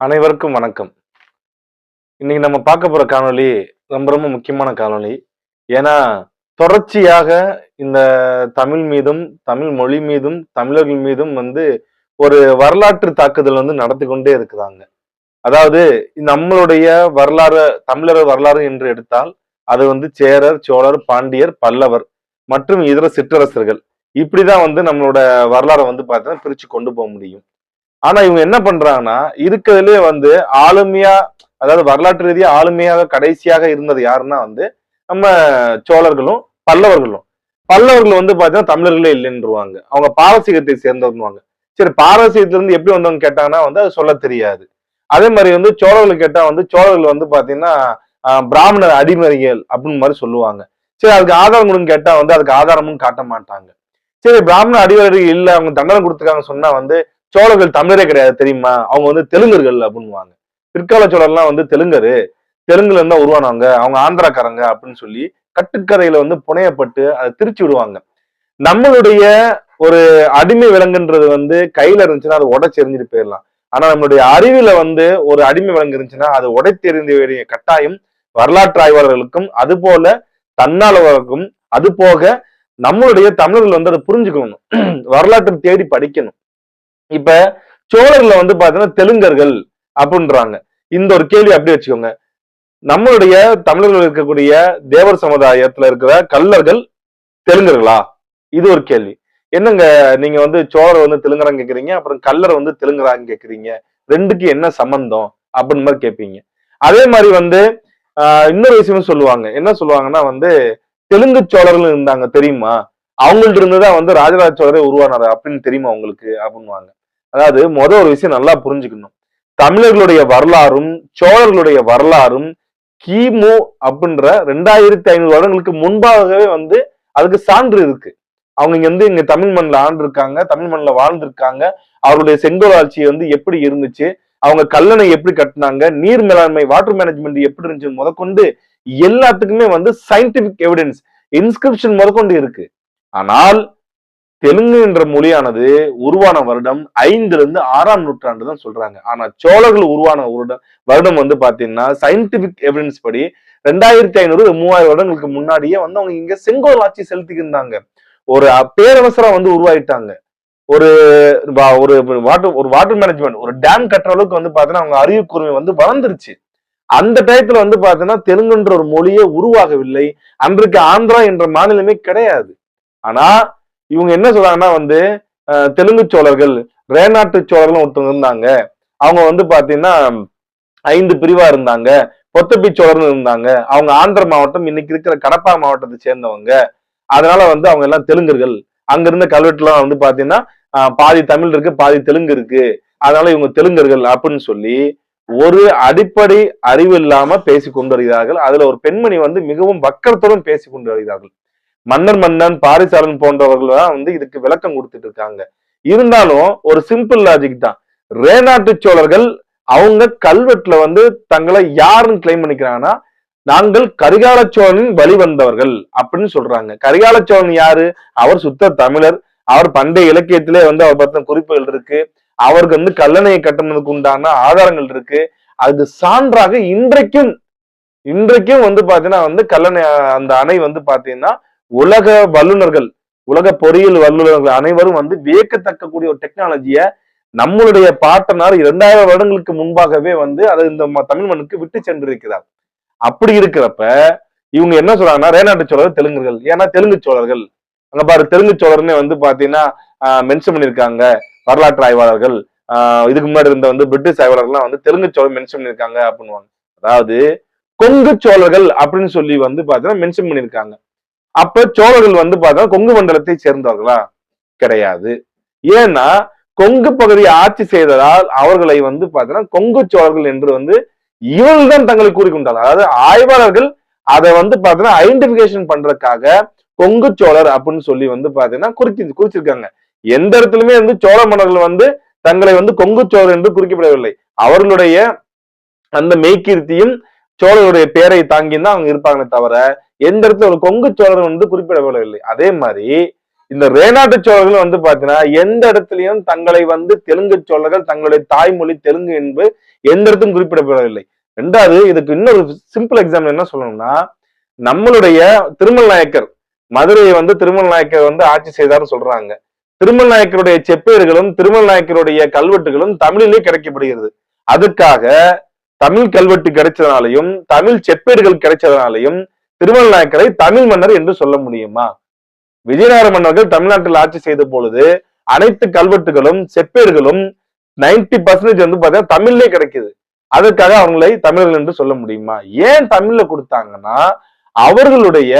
அனைவருக்கும் வணக்கம். இன்னைக்கு நம்ம பார்க்க போற காணொளி ரொம்ப ரொம்ப முக்கியமான காணொலி ஏன்னா தொடர்ச்சியாக இந்த தமிழ் மீதும் தமிழ் மொழி மீதும் தமிழர்கள் மீதும் வந்து ஒரு வரலாற்று தாக்குதல் வந்து நடத்தி கொண்டே இருக்கிறாங்க அதாவது நம்மளுடைய வரலாறு தமிழர் வரலாறு என்று எடுத்தால் அது வந்து சேரர் சோழர் பாண்டியர் பல்லவர் மற்றும் இதர சிற்றரசர்கள். இப்படிதான் வந்து நம்மளோட வரலாறை வந்து பார்த்தீங்கன்னா பிரிச்சு கொண்டு போக முடியும். ஆனா இவங்க என்ன பண்றாங்கன்னா இருக்கிறதுலே வந்து ஆளுமையா அதாவது வரலாற்று ரீதியா ஆளுமையாக கடைசியாக இருந்தது யாருன்னா வந்து நம்ம சோழர்களும் பல்லவர்களும். பல்லவர்கள் வந்து பாத்தீங்கன்னா தமிழர்களே இல்லைன்றுவாங்க. அவங்க பாரசீகத்தை சேர்ந்தவங்க சரி பாரசீகத்துல இருந்து எப்படி வந்தவங்க கேட்டாங்கன்னா வந்து அது சொல்ல தெரியாது. அதே மாதிரி வந்து சோழர்கள் கேட்டா வந்து சோழர்கள் வந்து பாத்தீங்கன்னா பிராமணர் அடிமறிகள் அப்படின்னு மாதிரி சொல்லுவாங்க. சரி அதுக்கு ஆதாரம் கொடுங்க கேட்டா வந்து அதுக்கு ஆதாரமும் காட்ட மாட்டாங்க. சரி பிராமண அடிவர்கள் இல்ல அவங்க தண்டனை கொடுத்துருக்காங்க சொன்னா வந்து சோழர்கள் தமிழரே கிடையாது தெரியுமா? அவங்க வந்து தெலுங்கர்கள் அப்படின்னுவாங்க. பிற்கால சோழர்லாம் வந்து தெலுங்கரு. தெலுங்குல இருந்தா உருவானவங்க அவங்க ஆந்திராக்காரங்க அப்படின்னு சொல்லி கட்டுக்கதையில வந்து புனையப்பட்டு அதை திருச்சி விடுவாங்க. நம்மளுடைய ஒரு அடிமை விலங்குன்றது வந்து கையில இருந்துச்சுன்னா அது உடைச்சு எறிஞ்சிட்டு போயிடலாம். ஆனா நம்மளுடைய அறிவில வந்து ஒரு அடிமை விலங்கு இருந்துச்சுன்னா அது உடைத்தெறிந்த வேண்டிய கட்டாயம் வரலாற்று ஆய்வாளர்களுக்கும் அது போல தன்னாளர்களுக்கும் அது போக நம்மளுடைய தமிழர்கள் வந்து அதை புரிஞ்சுக்கணும். வரலாற்றை தேடி படிக்கணும். இப்ப சோழர்ல வந்து பாத்தீங்கன்னா தெலுங்கர்கள் அப்படின்றாங்க இந்த ஒரு கேள்வி அப்படி வச்சுக்கோங்க. நம்மளுடைய தமிழர்கள் இருக்கக்கூடிய தேவர் சமுதாயத்துல இருக்கிற கல்லர்கள் தெலுங்கர்களா? இது ஒரு கேள்வி. என்னங்க நீங்க வந்து சோழர் வந்து தெலுங்கரான்னு கேக்குறீங்க அப்புறம் கல்லர் வந்து தெலுங்கரான்னு கேக்குறீங்க? ரெண்டுக்கு என்ன சம்பந்தம்? அப்படின்னு மாதிரி கேட்பீங்க அதே மாதிரி வந்து இன்னொரு விஷயமும் சொல்லுவாங்க. என்ன சொல்லுவாங்கன்னா வந்து தெலுங்கு சோழர்கள் இருந்தாங்க தெரியுமா? அவங்கள்ட்ட இருந்துதான் வந்து ராஜராஜ சோழரே உருவானாரு அப்படின்னு தெரியுமா உங்களுக்கு? அப்படின்னுவாங்க. அதாவது முத ஒரு விஷயம் நல்லா புரிஞ்சுக்கணும். தமிழர்களுடைய வரலாறும் சோழர்களுடைய வரலாறும் கிமு அப்படின்ற ரெண்டாயிரத்தி ஐநூறு வருடங்களுக்கு முன்பாகவே வந்து அதுக்கு சான்று இருக்கு. அவங்க இங்க வந்து இங்க தமிழ் மண்ணில் ஆண்டிருக்காங்க தமிழ் மண்ணில் வாழ்ந்திருக்காங்க. அவருடைய செங்கோல் ஆட்சி வந்து எப்படி இருந்துச்சு? அவங்க கல்லணை எப்படி கட்டினாங்க? நீர் மேலாண்மை வாட்டர் மேனேஜ்மெண்ட் எப்படி இருந்துச்சு? முதற்கொண்டு எல்லாத்துக்குமே வந்து சயின்டிபிக் எவிடன்ஸ் இன்ஸ்கிரிப்ஷன் முதற்கொண்டு இருக்கு. ஆனால் தெலுங்கு என்ற மொழியானது உருவான வருடம் ஐந்துல இருந்து ஆறாம் நூற்றாண்டு தான் சொல்றாங்க. ஆனா சோழர்கள் உருவான வருடம் வருடம் வந்து பாத்தீங்கன்னா சயின்டிபிக் எவிடன்ஸ் படி ரெண்டாயிரத்தி ஐநூறு மூவாயிரம் வருடங்களுக்கு முன்னாடியே வந்து அவங்க இங்க செங்கோல் ஆட்சி செலுத்திக்கிட்டு இருந்தாங்க ஒரு அ- பேரரசரா வந்து உருவாயிட்டாங்க. ஒரு வா- ஒரு வாட்டர் ஒரு வாட்டர் மேனேஜ்மெண்ட் ஒரு டேம் கட்டுற அளவுக்கு வந்து பாத்தீங்கன்னா அவங்க அறிவு கூர்மை வந்து வளர்ந்துருச்சு. அந்த டயத்துல வந்து பாத்தீங்கன்னா தெலுங்குன்ற ஒரு மொழியே உருவாகவில்லை. அன்றைக்கு ஆந்திரா என்ற மாநிலமே கிடையாது. ஆனா இவங்க என்ன சொல்றாங்கன்னா வந்து தெலுங்கு சோழர்கள் ரேநாட்டு சோழர்கள் ஒருத்தவங்க இருந்தாங்க. அவங்க வந்து பாத்தீங்கன்னா ஐந்து பிரிவா இருந்தாங்க. பொத்தப்பி சோழர்கள் இருந்தாங்க. அவங்க ஆந்திர மாவட்டம் இன்னைக்கு இருக்கிற கடப்பா மாவட்டத்தை சேர்ந்தவங்க. அதனால வந்து அவங்க எல்லாம் தெலுங்கர்கள். அங்க இருந்த கல்வெட்டுலாம் வந்து பாத்தீங்கன்னா பாதி தமிழ் இருக்கு பாதி தெலுங்கு இருக்கு. அதனால இவங்க தெலுங்கர்கள் அப்படின்னு சொல்லி ஒரு அடிப்படை அறிவு இல்லாம பேசி கொண்டு வருகிறார்கள். அதுல ஒரு பெண்மணி வந்து மிகவும் வக்கரத்துடன் பேசி கொண்டு வருகிறார்கள். மன்னன் மன்னன் பாரிசாலன் போன்றவர்கள் தான் வந்து இதுக்கு விளக்கம் கொடுத்துட்டு இருக்காங்க. இருந்தாலும் ஒரு சிம்பிள் லாஜிக் தான். ரேநாட்டு சோழர்கள் அவங்க கல்வெட்டுல வந்து தங்களை யாருன்னு கிளைம் பண்ணிக்கிறாங்கன்னா நாங்கள் கரிகால சோழனின் வழி வந்தவர்கள் அப்படின்னு சொல்றாங்க. கரிகால சோழன் யாரு? அவர் சுத்த தமிழர். அவர் பண்டைய இலக்கியத்திலே வந்து அவர் பத்தின குறிப்புகள் இருக்கு. அவருக்கு வந்து கல்லணையை கட்டுனதுக்கு உண்டான ஆதாரங்கள் இருக்கு. அது சான்றாக இன்றைக்கும் இன்றைக்கும் வந்து பாத்தீங்கன்னா வந்து கல்லணை அந்த அணை வந்து பாத்தீங்கன்னா உலக வல்லுநர்கள் உலக பொறியியல் வல்லுநர்கள் அனைவரும் வந்து வியக்கத்தக்க கூடிய ஒரு டெக்னாலஜிய நம்மளுடைய பாட்டனார் இரண்டாயிரம் வருடங்களுக்கு முன்பாகவே வந்து அதை இந்த ம- தமிழ் மண்ணுக்கு விட்டு சென்றிருக்கிறார். அப்படி இருக்கிறப்ப இவங்க என்ன சொல்றாங்கன்னா ரேநாட்டு சோழர் தெலுங்குகள் ஏன்னா தெலுங்கு சோழர்கள். அங்க பாரு தெலுங்கு சோழர்னே வந்து பாத்தீங்கன்னா மென்ஷன் பண்ணியிருக்காங்க. வரலாற்று ஆய்வாளர்கள். ஆஹ் இதுக்கு முன்னாடி இருந்த வந்து பிரிட்டிஷ் ஆய்வாளர்கள்லாம் வந்து தெலுங்கு சோழர் மென்ஷன் பண்ணியிருக்காங்க அப்படின்னுவாங்க. அதாவது கொங்கு சோழர்கள் அப்படின்னு சொல்லி வந்து பாத்தீங்கன்னா மென்ஷன் பண்ணியிருக்காங்க. அப்ப சோழர்கள் வந்து பார்த்தா கொங்கு மண்டலத்தை சேர்ந்தவர்களா? கிடையாது. ஏன்னா கொங்கு பகுதியை ஆட்சி செய்ததால் அவர்களை வந்து பார்த்தீங்கன்னா கொங்கு சோழர்கள் என்று வந்து இவர்கள் தான் தங்களை கூறிக்கொண்டார்கள். அதாவது ஆய்வாளர்கள் அதை வந்து பார்த்தீங்கன்னா ஐடென்டிபிகேஷன் பண்றதுக்காக கொங்கு சோழர் அப்படின்னு சொல்லி வந்து பாத்தீங்கன்னா குறிச்சி குறிச்சிருக்காங்க. எந்த இடத்துலயுமே வந்து சோழ மன்னர்கள் வந்து தங்களை வந்து கொங்கு சோழர் என்று குறிக்கப்படவில்லை. அவர்களுடைய அந்த மெய்கீர்த்தியும் சோழருடைய பேரை தாங்கி தான் அவங்க இருப்பாங்களே தவிர எந்த இடத்துல ஒரு கொங்கு சோழர் வந்து குறிப்பிடப்படவில்லை அதே மாதிரி இந்த ரேநாட்டு சோழர்கள் வந்து பாத்தீங்கன்னா எந்த இடத்துலயும் தங்களை வந்து தெலுங்கு சோழர்கள் தங்களுடைய தாய்மொழி தெலுங்கு என்பது எந்த இடத்தும் குறிப்பிடப்படவில்லை. ரெண்டாவது இதுக்கு இன்னொரு சிம்பிள் எக்ஸாம்பிள் என்ன சொல்லணும்னா நம்மளுடைய திருமல் நாயக்கர் மதுரையை வந்து திருமல் நாயக்கர் வந்து ஆட்சி செய்தார்னு சொல்றாங்க. திருமல் நாயக்கருடைய செப்பேர்களும் திருமல் நாயக்கருடைய கல்வெட்டுகளும் தமிழிலே கிடைக்கப்படுகிறது. அதுக்காக தமிழ் கல்வெட்டு கிடைச்சதுனாலையும் தமிழ் செப்பேடுகள் கிடைச்சதுனாலையும் திருமல் நாயக்கரை தமிழ் மன்னர் என்று சொல்ல முடியுமா? விஜயநகர மன்னர்கள் தமிழ்நாட்டில் ஆட்சி செய்த பொழுது அனைத்து கல்வெட்டுகளும் செப்பேடுகளும் 90% பர்சன்டேஜ் வந்து பாத்தீங்கன்னா தமிழ்லே கிடைக்குது. அதற்காக அவங்களை தமிழர்கள் என்று சொல்ல முடியுமா? ஏன் தமிழ்ல கொடுத்தாங்கன்னா அவர்களுடைய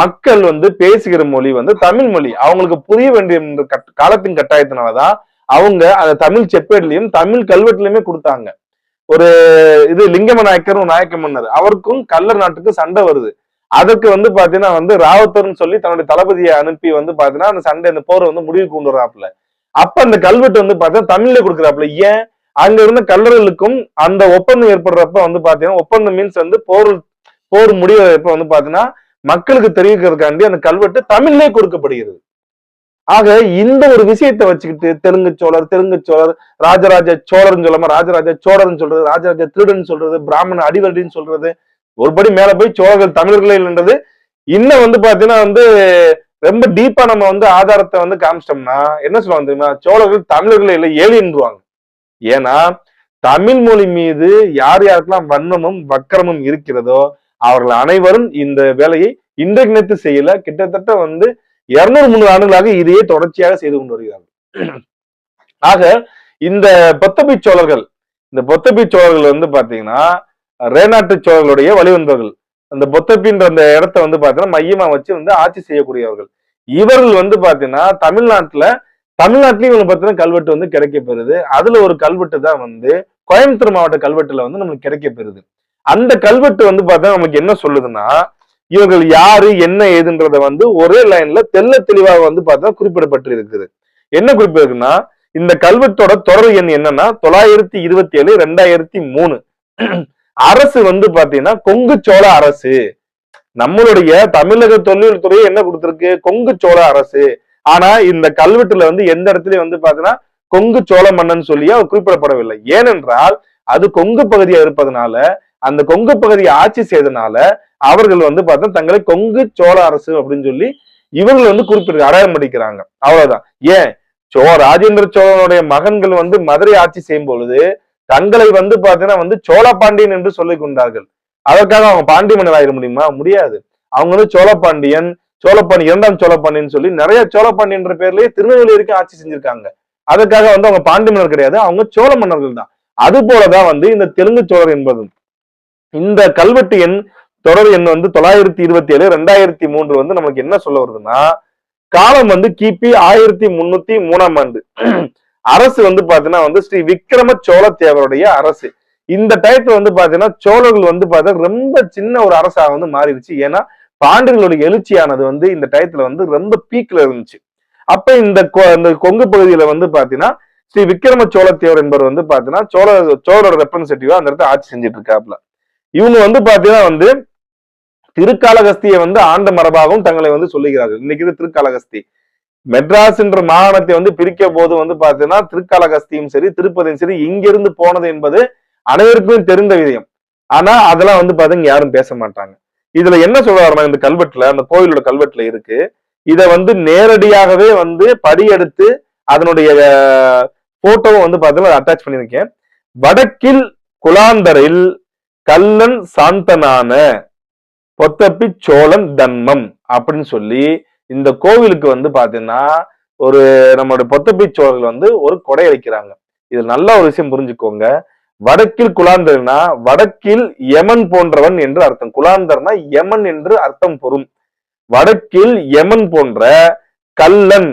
மக்கள் வந்து பேசுகிற மொழி வந்து தமிழ் மொழி. அவங்களுக்கு புரிய வேண்டிய காலத்தின் கட்டாயத்தினாலதான் அவங்க அந்த தமிழ் செப்பேட்லயும் தமிழ் கல்வெட்டுலயுமே கொடுத்தாங்க. ஒரு இது லிங்கம நாயக்கர் ஒரு நாயக்க மன்னர். அவருக்கும் கல்லர் நாட்டுக்கு சண்டை வருது. அதுக்கு வந்து பாத்தீங்கன்னா வந்து ராவத்தர்னு சொல்லி தன்னுடைய தளபதியை அனுப்பி வந்து பாத்தீங்கன்னா அந்த சண்டை அந்த போரை வந்து முடிவுக்கு கொண்டு வராப்புல அப்ப அந்த கல்வெட்டு வந்து பாத்தீங்கன்னா தமிழ்ல கொடுக்குறாப்புல. ஏன்? அங்க இருந்த கல்லர்களுக்கும் அந்த ஒப்பந்தம் ஏற்படுறப்ப வந்து பாத்தீங்கன்னா ஒப்பந்தம் மீன்ஸ் வந்து போர் போர் முடிவு முடிவதப்ப வந்து பாத்தீங்கன்னா மக்களுக்கு தெரிவிக்கிறதுக்காண்டி அந்த கல்வெட்டு தமிழ்லேயே கொடுக்கப்படுகிறது. ஆக இந்த ஒரு விஷயத்தை வச்சுக்கிட்டு தெலுங்கு சோழர் தெலுங்கு சோழர் ராஜராஜ சோழர்னு சொல்லாம ராஜராஜ சோழர்னு சொல்றது ராஜராஜ திருடன் சொல்றது பிராமண அடிவடின்னு சொல்றது ஒருபடி மேல போய் சோழர்கள் தமிழர்களே இல்லைன்றது இன்னும் வந்து பாத்தீங்கன்னா வந்து ரொம்ப டீப்பா நம்ம வந்து ஆதாரத்தை வந்து காமிச்சிட்டோம்னா என்ன சொல்லுவாங்க தெரியுமா? சோழர்கள் தமிழர்களே இல்லை ஏலின்றுவாங்க ஏன்னா தமிழ் மொழி மீது யார் யாருக்கெல்லாம் வன்மமும் வக்கரமும் இருக்கிறதோ அவர்கள் அனைவரும் இந்த வேலையை இன்றைக்கு நேற்று செய்யல. கிட்டத்தட்ட வந்து இருநூறு முந்நூறு ஆண்டுகளாக இதையே தொடர்ச்சியாக செய்து கொண்டு வருகிறார்கள். ஆக இந்த பொத்தபி சோழர்கள் இந்த பொத்தபி சோழர்கள் வந்து பாத்தீங்கன்னா ரேநாட்டு சோழர்களுடைய வழிவந்தவர்கள் அந்த பொத்தப்பின்ற அந்த இடத்த வந்து பாத்தீங்கன்னா மையமா வச்சு வந்து ஆட்சி செய்யக்கூடியவர்கள். இவர்கள் வந்து பாத்தீங்கன்னா தமிழ்நாட்டுல தமிழ்நாட்டிலயும் இவங்க பாத்தீங்கன்னா கல்வெட்டு வந்து கிடைக்கப்பெறுது. அதுல ஒரு கல்வெட்டு தான் வந்து கோயம்புத்தூர் மாவட்ட கல்வெட்டுல வந்து நமக்கு கிடைக்கப்பெறுது. அந்த கல்வெட்டு வந்து பார்த்தா நமக்கு என்ன சொல்லுதுன்னா இவர்கள் யாரு என்ன ஏதுன்றத வந்து ஒரே லைன்ல தெள்ள தெளிவாக வந்து பார்த்தா குறிப்பிடப்பட்டு இருக்குது என்ன குறிப்பிடுதுன்னா இந்த கல்வெட்டோட தொடர் எண் என்னன்னா தொள்ளாயிரத்தி இருபத்தி ஏழு ரெண்டாயிரத்தி மூணு. அரசு வந்து பாத்தீங்கன்னா கொங்கு சோழ அரசு. நம்மளுடைய தமிழக தொழில் துறையை என்ன கொடுத்திருக்கு? கொங்கு சோழ அரசு. ஆனா இந்த கல்வெட்டுல வந்து எந்த இடத்துலயும் வந்து பாத்தீங்கன்னா கொங்கு சோழ மன்னன் சொல்லி அவர் குறிப்பிடப்படவில்லை. ஏனென்றால் அது கொங்கு பகுதியா இருப்பதனால அந்த கொங்கு பகுதியை ஆட்சி செய்தனால அவர்கள் வந்து பார்த்தா தங்களை கொங்கு சோழ அரசு அப்படின்னு சொல்லி இவர்கள் வந்து குறிப்பிட்டு அடையாளம் அடிக்கிறாங்க. அவ்வளவுதான். ஏன்? சோ ராஜேந்திர சோழனுடைய மகன்கள் வந்து மதுரை ஆட்சி செய்யும் பொழுது தங்களை வந்து பாத்தீங்கன்னா வந்து சோழ பாண்டியன் என்று சொல்லிக் கொண்டார்கள். அதற்காக அவங்க பாண்டிய மன்னர் ஆயிட முடியுமா? முடியாது. அவங்க வந்து சோழபாண்டியன் சோழப்பாண்டி இரண்டாம் சோழப்பாண்டியன் சொல்லி நிறைய சோழப்பாண்டியன்ற பேர்லயே திருநெல்வேலிக்கு ஆட்சி செஞ்சிருக்காங்க. அதுக்காக வந்து அவங்க பாண்டி மன்னர் கிடையாது அவங்க சோழ மன்னர்கள் தான். அது போலதான் வந்து இந்த தெலுங்கு சோழர் என்பதும். இந்த கல்வெட்டு எண் தொடர் எண் வந்து தொள்ளாயிரத்தி இருபத்தி ஏழு ரெண்டாயிரத்தி மூன்று வந்து நமக்கு என்ன சொல்ல வருதுன்னா காலம் வந்து கிபி ஆயிரத்தி முன்னூத்தி மூணாம் ஆண்டு. அரசு வந்து பாத்தீங்கன்னா வந்து ஸ்ரீ விக்ரம சோழ தேவருடைய அரசு. இந்த டயத்துல வந்து பாத்தீங்கன்னா சோழர்கள் வந்து பாத்தீங்கன்னா ரொம்ப சின்ன ஒரு அரசாக வந்து மாறிடுச்சு. ஏன்னா பாண்டியர்களுடைய எழுச்சியானது வந்து இந்த டயத்துல வந்து ரொம்ப பீக்ல இருந்துச்சு. அப்ப இந்த கொ- இந்த கொங்கு பகுதியில வந்து பாத்தீங்கன்னா ஸ்ரீ விக்ரம சோழத்தேவர் என்பவர் வந்து பாத்தீங்கன்னா சோழ சோழரோட ரெப்ரசன்டேட்டிவா அந்த இடத்துல ஆட்சி செஞ்சுட்டு இருக்காப்ல இவங்க வந்து பாத்தீங்கன்னா வந்து திருக்காலகஸ்தியை வந்து ஆண்ட மரபாகவும் தங்களை வந்து சொல்லுகிறார்கள். இன்னைக்கு இது மெட்ராஸ் என்ற மாகாணத்தை வந்து பிரிக்க போது வந்து பாத்தீங்கன்னா திருக்காலகஸ்தியும் சரி திருப்பதியும் சரி இங்கிருந்து போனது என்பது அனைவருக்குமே தெரிந்த விஷயம் ஆனா அதெல்லாம் வந்து பாத்தீங்க யாரும் பேச மாட்டாங்க. இதுல என்ன சொல்றாருன்னா இந்த கல்வெட்டுல அந்த கோயிலோட கல்வெட்டுல இருக்கு. இதை வந்து நேரடியாகவே வந்து படியெடுத்து அதனுடைய போட்டோவும் வந்து பாத்தீங்கன்னா அட்டாச் பண்ணியிருக்கேன். வடக்கில் குலாந்தரில் கல்லன் சாந்தனான பொத்தப்பி சோழன் தன்மம் அப்படின்னு சொல்லி இந்த கோவிலுக்கு வந்து பாத்தீங்கன்னா ஒரு நம்மளுடைய பொத்தப்பி சோழர்கள் வந்து ஒரு கொடை அளிக்கிறாங்க இது நல்ல ஒரு விஷயம் புரிஞ்சுக்கோங்க. வடக்கில் குலாந்தர்னா வடக்கில் யமன் போன்றவன் என்று அர்த்தம். குலாந்தர்னா யமன் என்று அர்த்தம் பொறும் வடக்கில் யமன் போன்ற கல்லன்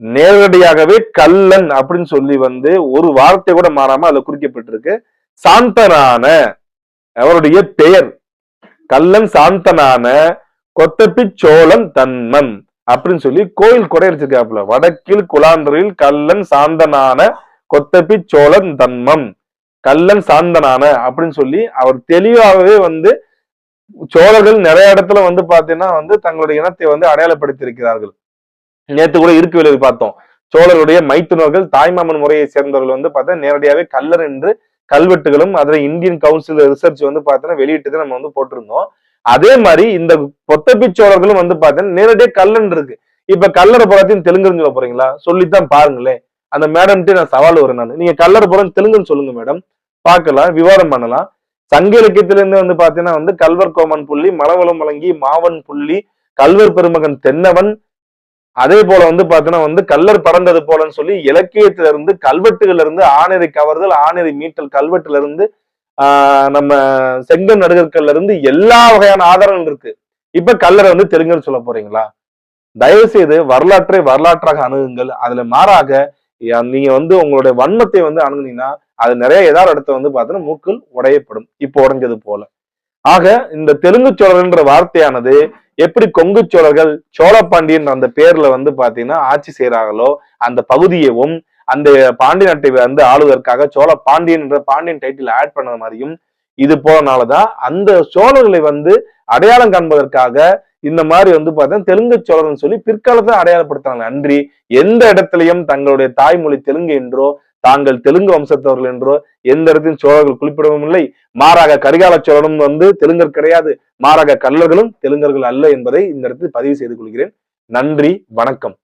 நேரடியாகவே கல்லன் அப்படின்னு சொல்லி வந்து ஒரு வார்த்தை கூட மாறாம அதுல குறிக்கப்பட்டிருக்கு. சாந்தனான அவருடைய பெயர் கல்லன் சாந்தனான கொத்தப்பி சோழன் தன்மன் அப்படின்னு சொல்லி கோயில் கொடையடிச்சிருக்காப்புல வடக்கில் குலாந்தரில் கல்லன் சாந்தனான கொத்தப்பி சோழன் தன்மம். கல்லன் சாந்தனான அப்படின்னு சொல்லி அவர் தெளிவாகவே வந்து சோழர்கள் நிறைய இடத்துல வந்து பாத்தீங்கன்னா வந்து தங்களுடைய இனத்தை வந்து அடையாளப்படுத்தியிருக்கிறார்கள். நேத்து கூட இருக்கு விளைவு பார்த்தோம். சோழருடைய மைத்துனர்கள் தாய்மாமன் முறையை சேர்ந்தவர்கள் வந்து பார்த்தா நேரடியாவே கல்லர் என்று கல்வெட்டுகளும் அதுல இந்தியன் கவுன்சில் ரிசர்ச் வந்து பார்த்தீங்கன்னா வெளியிட்டதை நம்ம வந்து போட்டிருந்தோம். அதே மாதிரி இந்த பொத்தப்பி சோழர்களும் வந்து பார்த்தீங்கன்னா நேரடியாக கல்லன் இருக்கு. இப்ப கல்லர் புறத்தையும் தெலுங்குன்னு சொல்ல போறீங்களா? சொல்லித்தான் பாருங்களேன். அந்த மேடம்ட்டு நான் சவால் வரேன் நான். நீங்க கல்லறப்புறம் தெலுங்குன்னு சொல்லுங்க மேடம். பார்க்கலாம் விவாதம் பண்ணலாம். சங்க இலக்கியத்திலிருந்து வந்து பாத்தீங்கன்னா வந்து கல்வர் கோமன் புள்ளி மலவளம் வழங்கி மாவன் புள்ளி கல்வர் பெருமகன் தென்னவன் அதே போல வந்து பாத்தீங்கன்னா வந்து கல்லர் பறந்தது போலன்னு சொல்லி இலக்கியத்துல இருந்து கல்வெட்டுகள்ல இருந்து ஆணிரை கவர்தல் ஆணிரை மீட்டல் கல்வெட்டுல இருந்து ஆஹ் நம்ம செங்கல் நடுகற்கள்ல இருந்து எல்லா வகையான ஆதாரங்கள் இருக்கு. இப்ப கல்லரை வந்து தெலுங்குன்னு சொல்ல போறீங்களா? தயவு செய்து வரலாற்றை வரலாற்றாக அணுகுங்கள். அதுல மாறாக நீங்க வந்து உங்களுடைய வன்மத்தை வந்து அணுகுனீங்கன்னா அது நிறைய ஏதாவது இடத்த வந்து பார்த்தீங்கன்னா மூக்கள் உடையப்படும். இப்போ உடைஞ்சது போல. ஆக இந்த தெலுங்கு சோழர்ன்ற வார்த்தையானது எப்படி கொங்கு சோழர்கள் சோழபாண்டியன் அந்த பேர்ல வந்து பாத்தீங்கன்னா ஆட்சி செய்யறாங்களோ அந்த பகுதியவும் அந்த பாண்டிய நாட்டை வந்து ஆளுவதற்காக சோழ பாண்டியன் என்ற பாண்டியன் டைட்டில் ஆட் பண்ணது மாதிரியும் இது போனாலதான் அந்த சோழர்களை வந்து அடையாளம் காண்பதற்காக இந்த மாதிரி வந்து பார்த்தீங்கன்னா தெலுங்கு சோழர்னு சொல்லி பிற்காலத்தை அடையாளப்படுத்துறாங்க அன்றி எந்த இடத்துலையும் தங்களுடைய தாய்மொழி தெலுங்கு என்றோ தாங்கள் தெலுங்கு வம்சத்தவர்கள் என்றோ எந்த இடத்தின் சோழர்கள் குறிப்பிடவும் இல்லை. மாறாக கரிகால சோழனும் வந்து தெலுங்கர் கிடையாது. மாறாக கல்லர்களும் தெலுங்கர்கள் அல்ல என்பதை இந்த இடத்தில் பதிவு செய்து கொள்கிறேன். நன்றி வணக்கம்.